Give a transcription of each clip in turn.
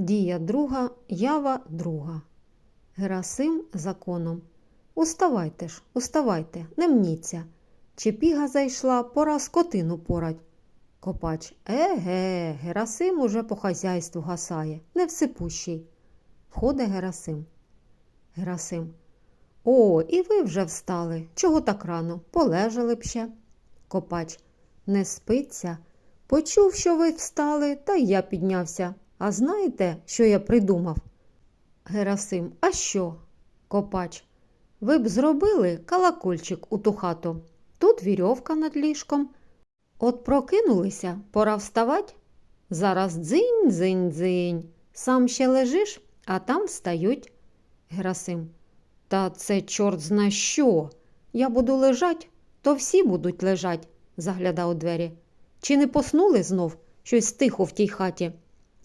Дія друга, ява друга. Герасим законом. Уставайте ж, уставайте, не мніться. Чи піга зайшла, пора скотину порать. Копач. Еге, Герасим уже по хазяйству гасає, не всипущий. Входить Герасим. Герасим. О, і ви вже встали. Чого так рано? Полежали б ще. Копач. Не спиться. Почув, що ви встали, та й я піднявся. А знаєте, що я придумав? Герасим. А що? Копач. Ви б зробили колокольчик у ту хату. Тут вірьовка над ліжком. От прокинулися, пора вставать. Зараз дзинь, дзинь, дзинь. Сам ще лежиш, а там встають. Герасим. Та це чорт зна що. Я буду лежать, то всі будуть лежать, заглядав у двері. Чи не поснули знов щось тихо в тій хаті?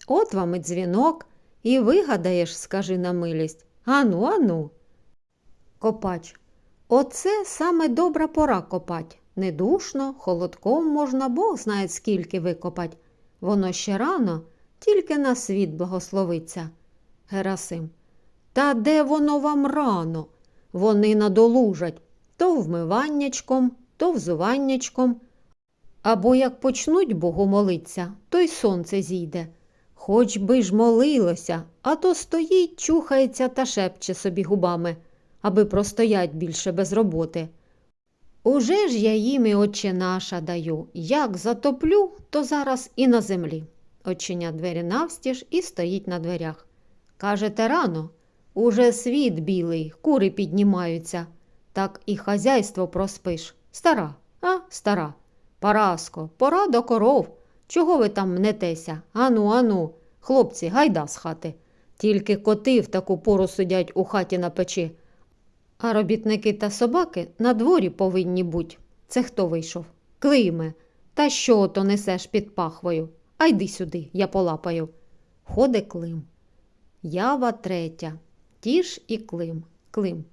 От вам і дзвінок, і вигадаєш, скажи на милість. Ану, ану. Копач. Оце саме добра пора копать. Не душно, холодком можна, Бог знає, скільки викопать. Воно ще рано, тільки на світ благословиться. Герасим. Та де воно вам рано? Вони надолужать то вмиваннячком, то взуваннячком. Або як почнуть Богу молиться, то й сонце зійде. Хоч би ж молилося, а то стоїть, чухається та шепче собі губами, аби простоять більше без роботи. Уже ж я їм і отче наша даю. Як затоплю, то зараз і на землі. Очиня двері навстіж і стоїть на дверях. Кажете рано, уже світ білий, кури піднімаються. Так і хазяйство проспиш. Стара, а, стара. Параско, пора до коров. Чого ви там мнетеся? Ану, ану, хлопці, гайда з хати. Тільки коти в таку пору сидять у хаті на печі. А робітники та собаки на дворі повинні бути. Це хто вийшов? Климе. Та що то несеш під пахвою? А йди сюди, я полапаю. Ходе Клим. Ява третя. Тіш і Клим. Клим.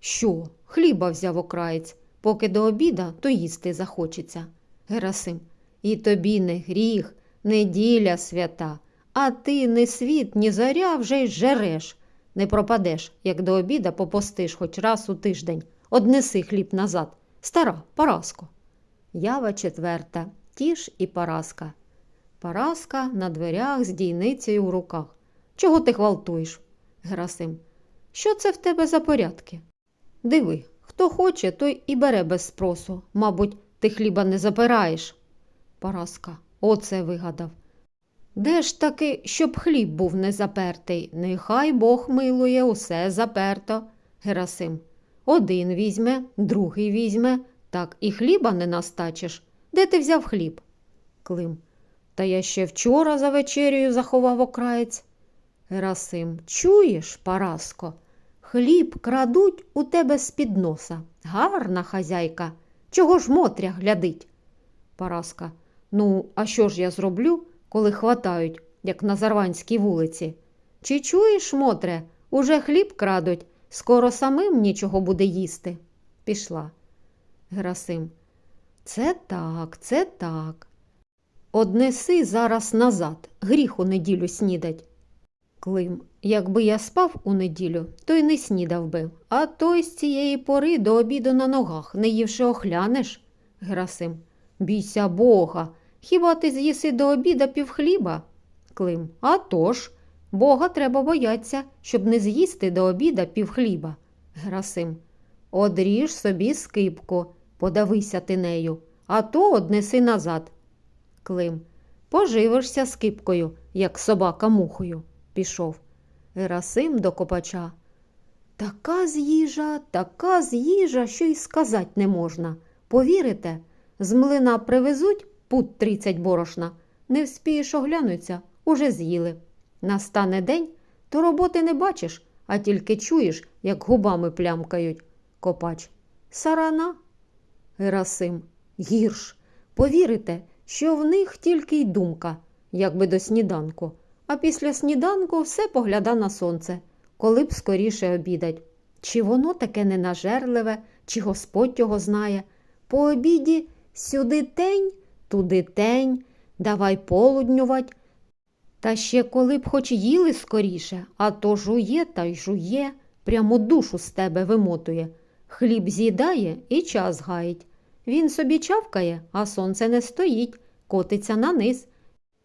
Що? Хліба взяв окраєць, поки до обіда, то їсти захочеться. Герасим. І тобі не гріх, неділя свята, а ти не світ, ні зоря вже й жереш. Не пропадеш, як до обіда попостиш хоч раз у тиждень. Однеси хліб назад. Стара, Параско. Ява четверта. Тіш і Параска. Параска на дверях з дійницею у руках. Чого ти гвалтуєш? Герасим. Що це в тебе за порядки? Диви, хто хоче, той і бере без спросу. Мабуть, ти хліба не запираєш. Параска. Оце вигадав. Де ж таки, щоб хліб був не запертий? Нехай Бог милує, усе заперто. Герасим. Один візьме, другий візьме, так і хліба не настачиш. Де ти взяв хліб? Клим. Та я ще вчора за вечерею заховав окраєць. Герасим. Чуєш, Параско? Хліб крадуть у тебе з-під носа. Гарна хазяйка. Чого ж Мотря глядить? Параска. Ну, а що ж я зроблю, коли хватають, як на Зарванській вулиці? Чи чуєш, Мотре, уже хліб крадуть, скоро самим нічого буде їсти. Пішла. Герасим. Це так, це так. Однеси зараз назад, гріх у неділю снідать. Клим. Якби я спав у неділю, то й не снідав би, а той з цієї пори до обіду на ногах, не ївши охлянеш. Герасим. Бійся Бога. Хіба ти з'їси до обіда півхліба? Клим. А тож, Бога треба бояться, щоб не з'їсти до обіда півхліба. Герасим. Одріж собі скипку, подавися ти нею, а то однеси назад. Клим. Поживишся скипкою, як собака мухою. Пішов. Герасим до копача. Така з'їжа, така з'їжа, що й сказать не можна. Повірите, з млина привезуть пут тридцять борошна, не вспієш оглянуться, уже з'їли. Настане день, то роботи не бачиш, а тільки чуєш, як губами плямкають. Копач. Сарана. Герасим. Гірш. Повірите, що в них тільки й думка, якби до сніданку, а після сніданку все погляда на сонце, коли б скоріше обідать. Чи воно таке ненажерливе, чи Господь його знає. По обіді сюди тень, туди тень, давай полуднювать. Та ще коли б хоч їли скоріше, а то жує та й жує, прямо душу з тебе вимотує. Хліб з'їдає і час гаїть. Він собі чавкає, а сонце не стоїть, котиться на низ.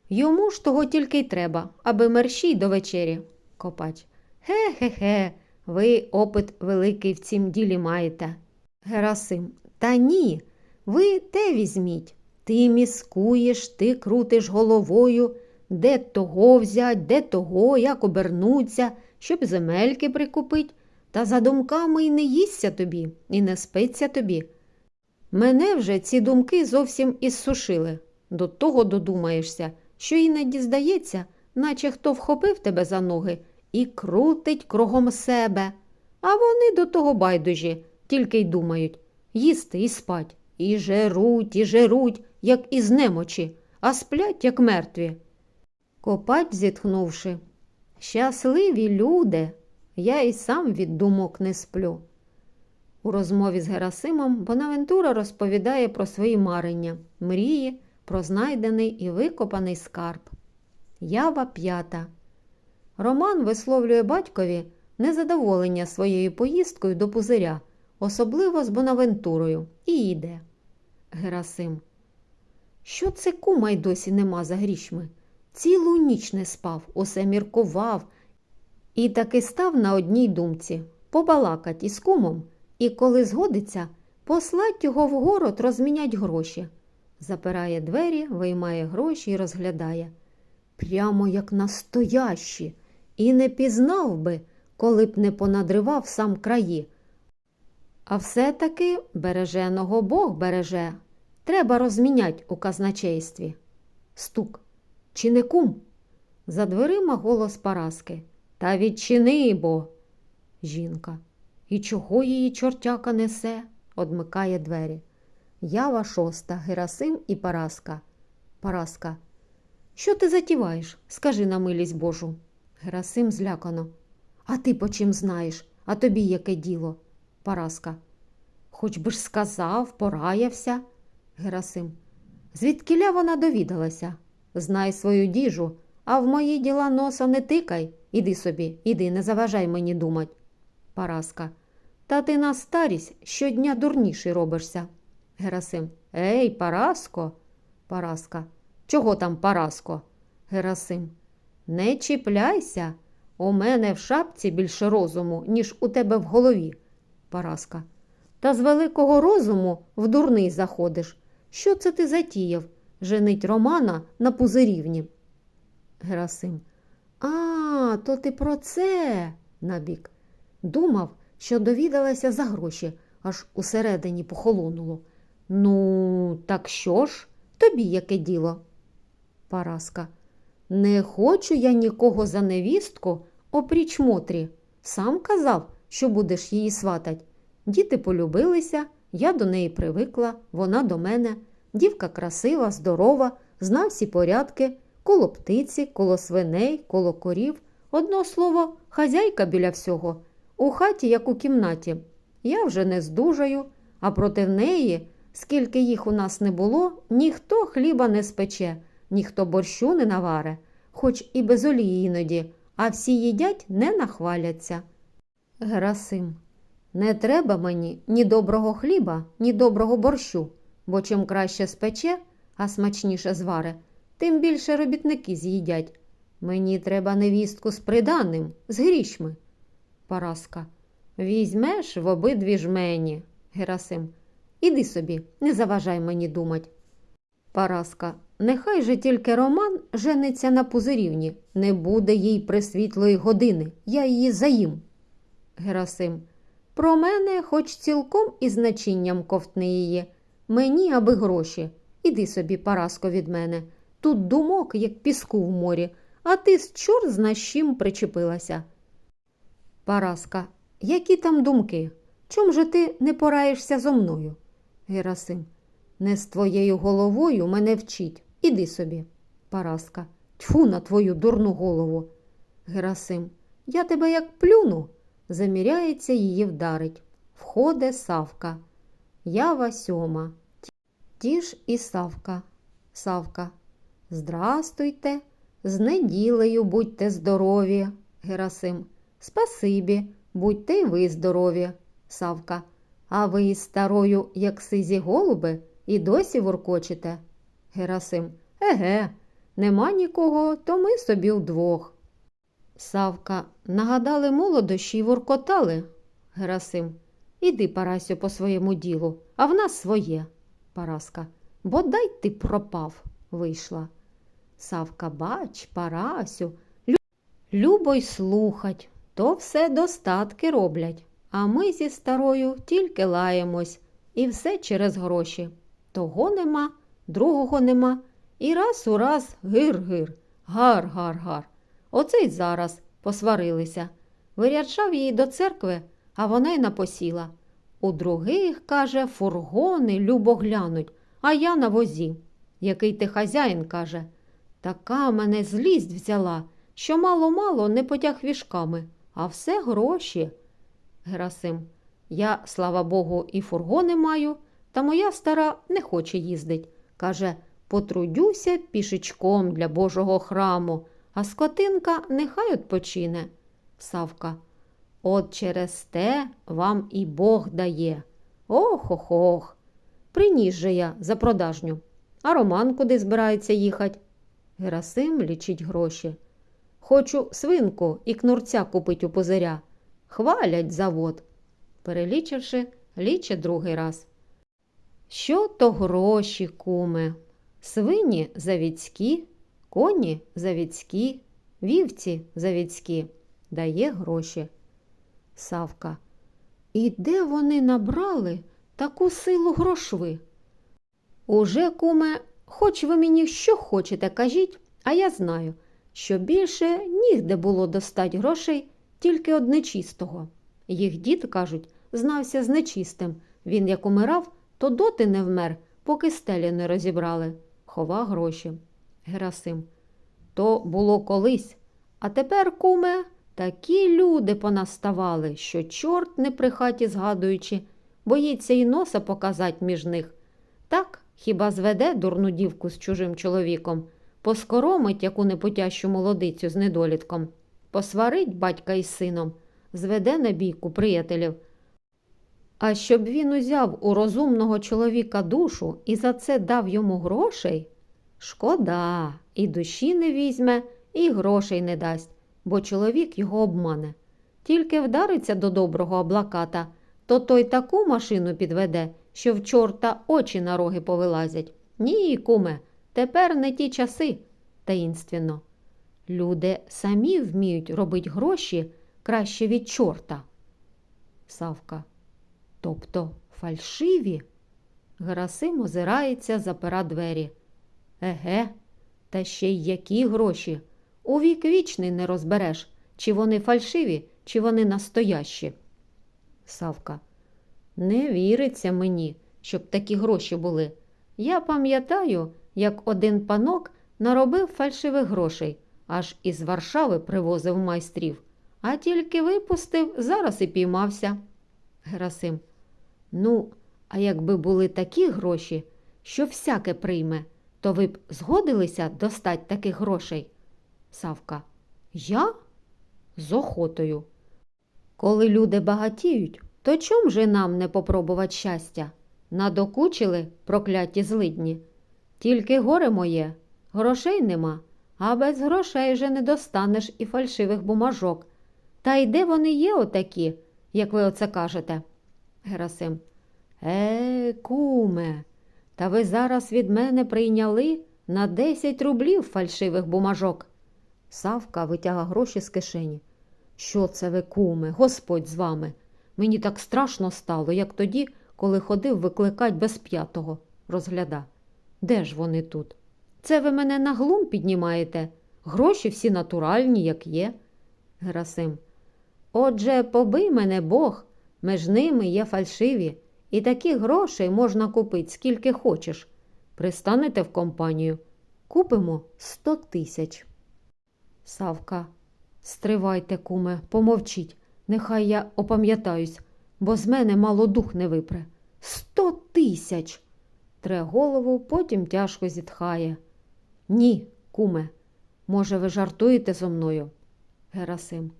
Йому ж того тільки й треба, аби мерщій до вечері. Копач. Ге-ге-ге, ви опит великий в цім ділі маєте. Герасим. Та ні, ви те візьміть. Ти міскуєш, ти крутиш головою, де того взять, де того, як обернуться, щоб земельки прикупить, та за думками й не їсться тобі, і не спиться тобі. Мене вже ці думки зовсім ізсушили. До того додумаєшся, що іноді здається, наче хто вхопив тебе за ноги і крутить кругом себе. А вони до того байдужі, тільки й думають їсти і спать, і жеруть, і жеруть, як із немочі, а сплять, як мертві. Копач, зітхнувши, щасливі люди, я і сам від думок не сплю. У розмові з Герасимом Бонавентура розповідає про свої марення, мрії, про знайдений і викопаний скарб. Ява п'ята. Роман висловлює батькові незадоволення своєю поїздкою до пузиря, особливо з Бонавентурою, і йде. Герасим. Що це кума й досі нема за грішми? Цілу ніч не спав, усе міркував, і таки став на одній думці побалакать із кумом, і коли згодиться, послать його в город розмінять гроші. Запирає двері, виймає гроші і розглядає. Прямо як настоящі, і не пізнав би, коли б не понадривав сам краї. А все-таки береженого Бог береже. Треба розмінять у казначействі. Стук. Чи не кум? За дверима голос Параски. Та відчини, бо. Жінка. І чого її чортяка несе? одмикає двері. Ява шоста, Герасим і Параска. Параска. Що ти затіваєш? Скажи на милість Божу. Герасим злякано. А ти по чим знаєш? А тобі яке діло? Параска. Хоч би ж сказав, пораявся. Герасим. Звідкиля вона довідалася? Знай свою діжу, а в мої діла носа не тикай. Іди собі, іди, не заважай мені думать. Параска. Та ти на старість щодня дурніший робишся. Герасим. Ей, Параско. Параска. Чого там, Параско? Герасим. Не чіпляйся. У мене в шапці більше розуму, ніж у тебе в голові. Параска. Та з великого розуму в дурний заходиш. Що це ти затіяв? Женить Романа на пузирівні. Герасим. А, то ти про це. набік. Думав, що довідалася за гроші, аж усередині похолонуло. Ну, так що ж? Тобі яке діло? Параска. Не хочу я нікого за невістку, опріч Мотрі. Сам казав, що будеш її сватать. Діти полюбилися, я до неї привикла, вона до мене. Дівка красива, здорова, зна всі порядки, коло птиці, коло свиней, коло корів. Одно слово, хазяйка біля всього. У хаті, як у кімнаті. Я вже не здужаю, а проти неї, скільки їх у нас не було, ніхто хліба не спече, ніхто борщу не наваре, хоч і без олії іноді, а всі їдять не нахваляться. Герасим. Не треба мені ні доброго хліба, ні доброго борщу, бо чим краще спече, а смачніше зваре, тим більше робітники з'їдять. Мені треба невістку з приданим, з грішми. Параска. Візьмеш в обидві жмені. Герасим. Іди собі, не заважай мені думать. Параска. Нехай же тільки Роман жениться на пузирівні. Не буде їй присвітлої години. Я її заїм. Герасим. Про мене хоч цілком із значінням ковтни її. Мені аби гроші. Іди собі, Параско, від мене. Тут думок, як піску в морі, а ти з чорт зна чим причепилася. Параска. Які там думки? Чом же ти не пораєшся зо мною? Герасим. Не з твоєю головою мене вчить. Іди собі. Параска. Тьфу на твою дурну голову. Герасим. Я тебе як плюну. Заміряється її вдарить. Входе Савка. Ява сьома. Ті ж і Савка. Савка. Здрастуйте. З неділею будьте здорові, Герасим. Спасибі, будьте й ви здорові, Савка. А ви із старою, як сизі голуби, і досі воркочете? Герасим. Еге, нема нікого, то ми собі вдвох. Савка. Нагадали молодощі й воркотали. Герасим. Іди, Парасю, по своєму ділу, а в нас своє. Параска. Бодай ти пропав, вийшла. Савка, бач, Парасю, лю- любо й слухать, то все достатки роблять, а ми зі старою тільки лаємось, і все через гроші. Того нема, другого нема, і раз у раз гир-гир, гар-гар-гар. Оце й зараз посварилися. Вирячав її до церкви, а вона й напосіла. У других, каже, фургони любо глянуть, а я на возі. Який ти хазяїн, каже. Така мене злість взяла, що мало-мало не потяг вішками, а все гроші. Герасим, я, слава Богу, і фургони маю, та моя стара не хоче їздить. Каже, потрудюся пішечком для Божого храму, а скотинка нехай відпочине. Савка, от через те вам і Бог дає. Ох-ох-ох. Приніс же я за продажню. А Роман куди збирається їхать? Герасим лічить гроші. Хочу свинку і кнурця купить у позиря. Хвалять завод. Перелічивши, ліче другий раз. Що то гроші, куме? Свині завідські, коні завідські, вівці завідські. Дає гроші. Савка. І де вони набрали таку силу грошви? Уже, куме, хоч ви мені що хочете, кажіть, а я знаю, що більше нігде було достать грошей, тільки од нечистого. Їх дід, кажуть, знався з нечистим. Він як умирав, то доти не вмер, поки стелі не розібрали. Хова гроші. Герасим. То було колись. А тепер, куме, такі люди понаставали, що чорт, не при хаті згадуючи, боїться і носа показать між них. Так хіба зведе дурну дівку з чужим чоловіком, поскоромить яку непотящу молодицю з недолітком, посварить батька із сином, зведе на бійку приятелів. А щоб він узяв у розумного чоловіка душу і за це дав йому грошей, шкода, і душі не візьме, і грошей не дасть, бо чоловік його обмане. Тільки вдариться до доброго облаката, то той таку машину підведе, що в чорта очі на роги повилазять. Ні, куме, тепер не ті часи, таїнственно. Люди самі вміють робити гроші краще від чорта. Савка. Тобто фальшиві? Герасим озирається, запира двері. Еге, та ще й які гроші. У вік вічний не розбереш, чи вони фальшиві, чи вони настоящі. Савка. Не віриться мені, щоб такі гроші були. Я пам'ятаю, як один панок наробив фальшивих грошей, аж із Варшави привозив майстрів, а тільки випустив, зараз і піймався. Герасим. Ну, а якби були такі гроші, що всяке прийме, то ви б згодилися достать таких грошей? Савка. Я? З охотою. Коли люди багатіють, то чом же нам не попробувати щастя? Надокучили прокляті злидні. Тільки горе моє, грошей нема, а без грошей вже не достанеш і фальшивих бумажок. Та й де вони є отакі, як ви оце кажете? Герасим. Е, куме, та ви зараз від мене прийняли на 10 рублів фальшивих бумажок. Савка витяга гроші з кишені. Що це ви, куме, Господь з вами? Мені так страшно стало, як тоді, коли ходив викликать без п'ятого, розгляда. Де ж вони тут? Це ви мене на глум піднімаєте? Гроші всі натуральні, як є. Герасим. Отже, побий мене Бог, між ними є фальшиві, і таких грошей можна купити скільки хочеш. Пристанете в компанію. Купимо сто тисяч. Савка. Стривайте, куме, помовчіть. Нехай я опам'ятаюсь, бо з мене мало дух не випре. Сто тисяч. Тре голову, потім тяжко зітхає. Ні, куме, Може, ви жартуєте зо мною? Герасим.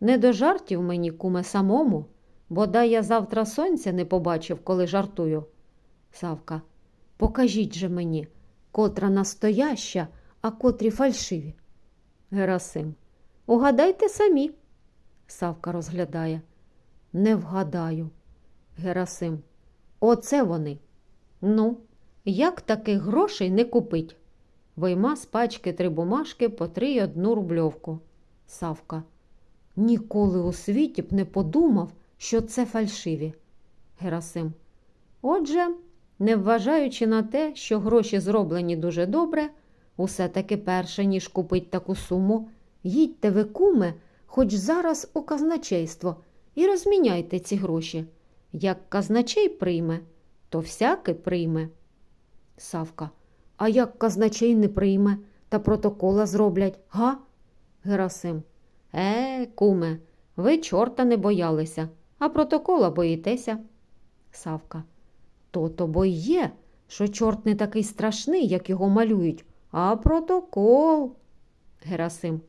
Не до жартів мені, куме, самому, бодай я завтра сонця не побачив, коли жартую. Савка. Покажіть же мені, котра настояща, а котрі фальшиві. Герасим. Угадайте самі. Савка розглядає. Не вгадаю. Герасим. Оце вони. Ну, як таких грошей не купить? Вийма з пачки три бумажки по три й одну рубльовку. Савка. Ніколи у світі б не подумав, що це фальшиві. Герасим. Отже, не вважаючи на те, що гроші зроблені дуже добре, усе таки перше, ніж купить таку суму, їдьте ви, куме, хоч зараз у казначейство і розміняйте ці гроші. Як казначей прийме, то всякий прийме. Савка. А як казначей не прийме та протокола зроблять, га? Герасим. Е, куме, ви чорта не боялися, а протокола боїтеся. Савка. То-то бо й є, що чорт не такий страшний, як його малюють, а протокол. Герасим.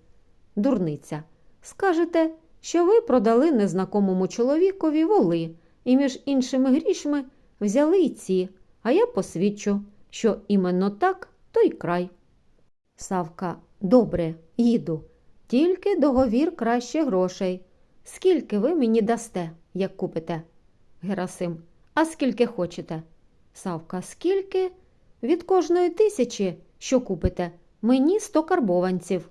Дурниця. Скажете, що ви продали незнакомому чоловікові воли і між іншими грішми взяли й ці, а я посвідчу, що іменно так той край. Савка, добре, їду. Тільки договір краще грошей. Скільки ви мені дасте, як купите? Герасим. А скільки хочете? Савка, скільки? Від кожної тисячі, що купите, мені сто карбованців.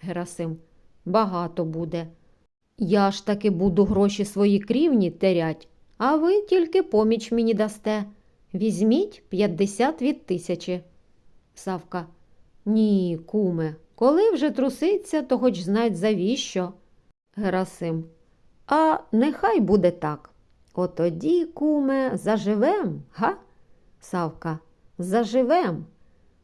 Герасим. Багато буде. Я ж таки буду гроші свої крівні терять, а ви тільки поміч мені дасте. Візьміть 50 від тисячі. Савка. Ні, куме, коли вже труситься, то хоч знать завіщо. Герасим. А нехай буде так. Отоді, куме, заживем, га? Савка. Заживем.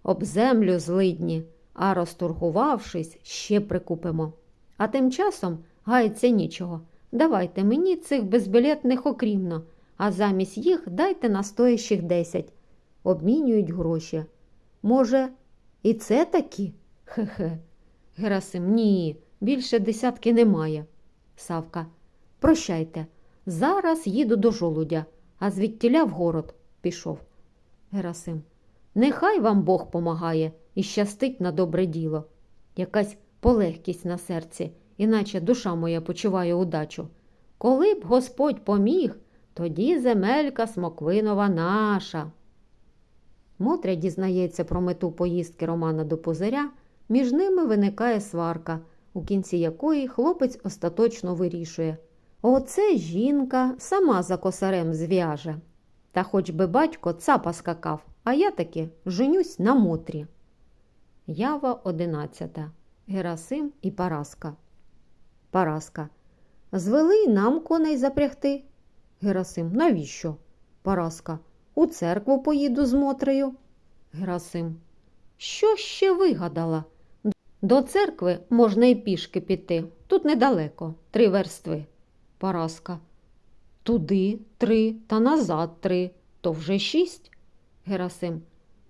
Об землю злидні, а розторгувавшись, ще прикупимо. А тим часом гається нічого. Давайте мені цих безбілетних окрімно, а замість їх дайте настоящих десять. Обмінюють гроші. Може, і це такі? Хе-хе. Герасим, ні, більше десятки немає. Савка. Прощайте. Зараз їду до жолудя, а звідтіля в город пішов. Герасим. Нехай вам Бог помагає і щастить на добре діло. Якась полегкість на серці, іначе душа моя почуває удачу. Коли б Господь поміг, тоді земелька смоквинова наша. Мотря дізнається про мету поїздки Романа до Пузиря, між ними виникає сварка, у кінці якої хлопець остаточно вирішує. Оце жінка сама за косарем зв'яже. Та хоч би батько цапа скакав, а я таки женюсь на Мотрі. Ява одинадцята. Герасим і Параска. Параска. Звели нам коней запрягти. Герасим. Навіщо? Параска. У церкву поїду з Мотрею. Герасим. Що ще вигадала? До церкви можна і пішки піти. Тут недалеко, три верстви. Параска. Туди три та назад три, то вже шість. Герасим.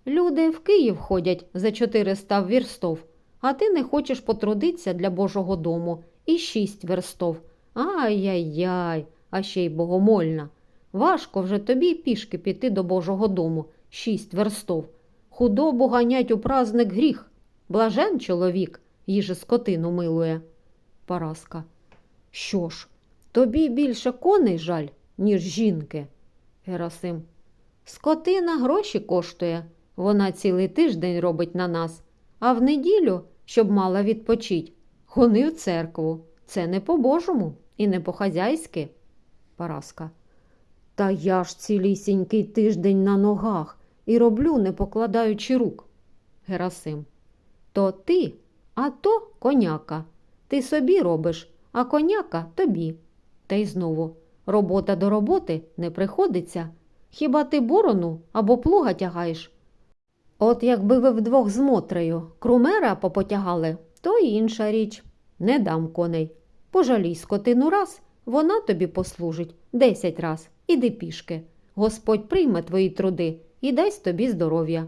Люди в Київ ходять за 400 вірстов, а ти не хочеш потрудитися для Божого дому і шість верстов. Ай-яй-яй, а ще й богомольна. Важко вже тобі пішки піти до Божого дому, шість верстов. Худобу ганять у праздник гріх. Блажен чоловік, їже скотину милує. Параска. Що ж, тобі більше коней жаль, ніж жінки. Герасим. Скотина гроші коштує. Вона цілий тиждень робить на нас, а в неділю, щоб мала відпочить, гони в церкву. Це не по-божому і не по-хазяйськи. Параска. Та я ж цілісінький тиждень на ногах і роблю, не покладаючи рук. Герасим. То ти, а то коняка. Ти собі робиш, а коняка тобі. Та й знову робота до роботи не приходиться. Хіба ти борону або плуга тягаєш? От якби ви вдвох з Мотрею крумера попотягали, то й інша річ. Не дам коней. Пожалій скотину раз, вона тобі послужить десять раз. Іди пішки. Господь прийме твої труди і дасть тобі здоров'я.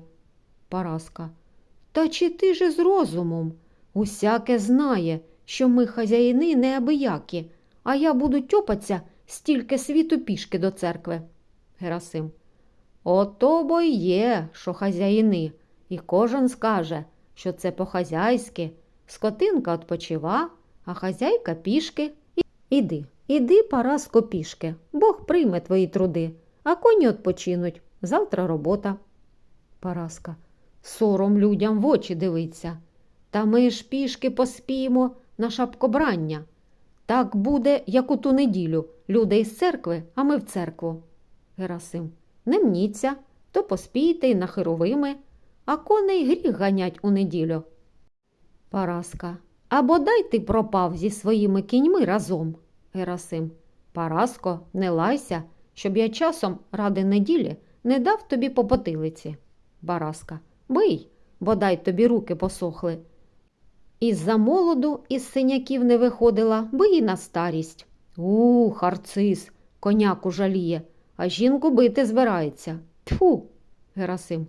Параска. Та чи ти же з розумом? Усяке знає, що ми хазяїни неабиякі, а я буду тьопаться стільки світу пішки до церкви. Герасим. Ото бо є, що хазяїни, і кожен скаже, що це по-хазяйськи. Скотинка відпочива, а хазяйка пішки. Іди, іди, Параско, пішки. Бог прийме твої труди, а коні відпочинуть. Завтра робота. Параска. Сором людям в очі дивиться. Та ми ж пішки поспіємо на шапкобрання. Так буде, як у ту неділю. Люди із церкви, а ми в церкву. Герасим. Не мніться, то поспійте й на херовими, а коней гріх ганять у неділю. Параска. А бодай ти пропав зі своїми кіньми разом. Герасим. Параско, не лайся, щоб я часом ради неділі не дав тобі по потилиці. Бараска. Бий, бодай тобі руки посохли. Із-за молоду із синяків не виходила, бий і на старість. У, харцис, коняку жаліє, а жінку бити збирається. Тьфу, Герасим.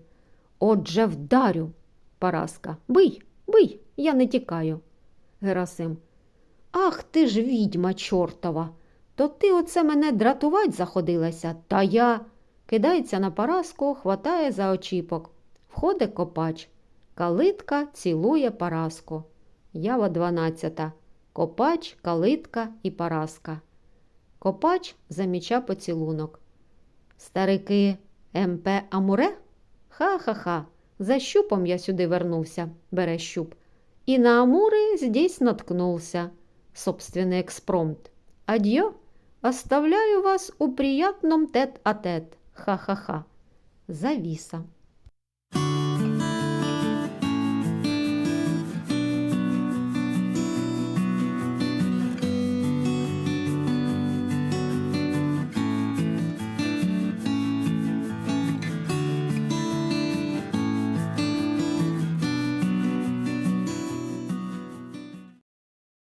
Отже, вдарю. Параска. Бий, бий, я не тікаю. Герасим. Ах ти ж відьма чортова. То ти оце мене дратувать заходилася, та я. Кидається на Параску, хватає за очіпок. Входить копач. Калитка цілує Параску. Ява дванадцята. Копач, калитка і Параска. Копач заміча поцілунок. Старики МП Амуре? Ха-ха-ха. За щупом я сюди вернувся, бере щуп. І на Амури здесь наткнулся. Собственный экспромт. Адьё. Оставляю вас у приятном тет-а-тет. Ха-ха-ха. Завіса.